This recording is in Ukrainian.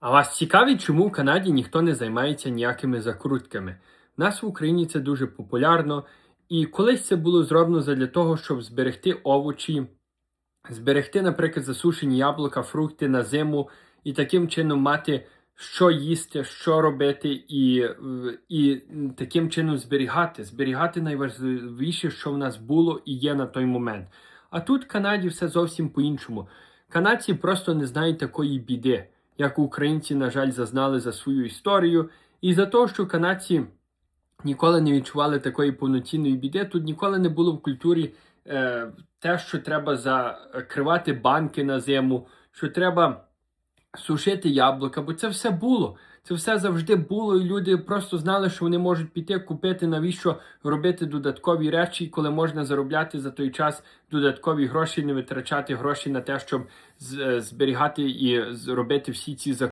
А вас цікавить, чому в Канаді ніхто не займається ніякими закрутками? У нас в Україні це дуже популярно, і колись це було зроблено для того, щоб зберегти овочі, зберегти, наприклад, засушені яблука, фрукти на зиму і таким чином мати що їсти, що робити, і, і таким чином зберігати. Зберігати найважливіше, що в нас було і є на той момент. А тут в Канаді все зовсім по-іншому. Канадці просто не знають такої біди, як українці, на жаль, зазнали за свою історію. І за те, що канадці ніколи не відчували такої повноцінної біди, тут ніколи не було в культурі е, те, що треба закривати банки на зиму, що треба сушити яблука, бо це все було. Це все завжди було, і люди просто знали, що вони можуть піти купити, навіщо робити додаткові речі, коли можна заробляти за той час додаткові гроші, не витрачати гроші на те, щоб е, зберігати і зробити робити всі ці закупки.